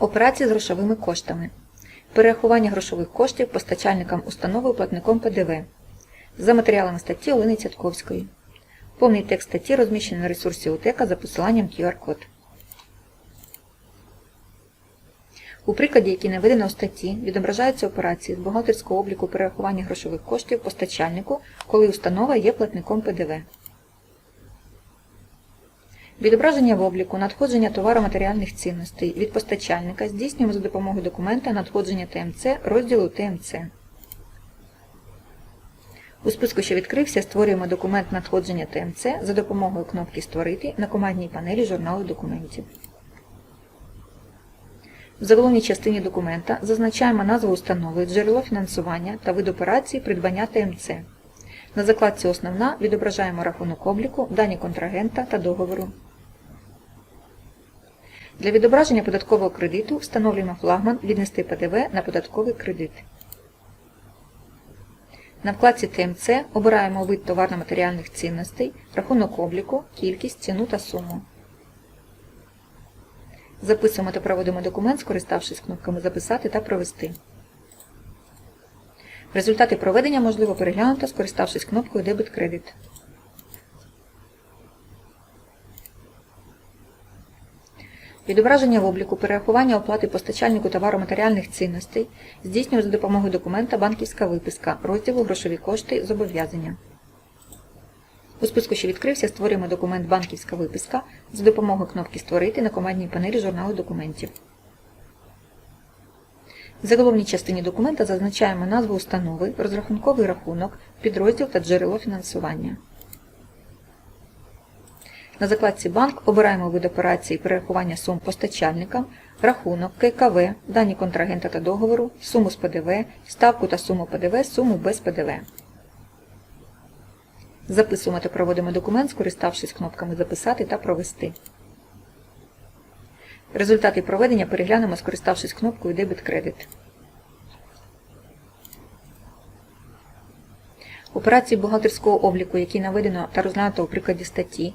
Операції з грошовими коштами. Перерахування грошових коштів постачальникам установи платником ПДВ. За матеріалами статті Олени Цятковської. Повний текст статті розміщений на ресурсі УТЕКа за посиланням QR-код. У прикладі, який наведено у статті, відображаються операції з бухгалтерського обліку перерахування грошових коштів постачальнику, коли установа є платником ПДВ. Відображення в обліку надходження товаро-матеріальних цінностей від постачальника здійснюємо за допомогою документа надходження ТМЦ розділу ТМЦ. У списку, що відкрився, створюємо документ надходження ТМЦ за допомогою кнопки Створити на командній панелі журналу документів. В заголовній частині документа зазначаємо назву установи, джерело фінансування та вид операції придбання ТМЦ. На закладці Основна відображаємо рахунок обліку, дані контрагента та договору. Для відображення податкового кредиту встановлюємо флагман Віднести ПДВ на податковий кредит. На вкладці ТМЦ обираємо вид товарно-матеріальних цінностей, рахунок обліку, кількість, ціну та суму. Записуємо та проводимо документ, скориставшись кнопками Записати та Провести. Результати проведення можливо переглянути, скориставшись кнопкою Дебет-кредит. Відображення в обліку перерахування оплати постачальнику товаро-матеріальних цінностей здійснює за допомогою документа банківська виписка розділу Грошові кошти зобов'язання. У списку, що відкрився, створюємо документ Банківська виписка за допомогою кнопки Створити на командній панелі журналу документів. В заголовній частині документа зазначаємо назву установи, розрахунковий рахунок, підрозділ та джерело фінансування. На закладці Банк обираємо вид операції перерахування сум постачальникам, рахунок, ККВ, дані контрагента та договору, суму з ПДВ, ставку та суму ПДВ, суму без ПДВ. Записуємо та проводимо документ, скориставшись кнопками Записати та Провести. Результати проведення переглянемо, скориставшись кнопкою Дебет-кредит. Операції бухгалтерського обліку, які наведено та розглянуто у прикладі статті,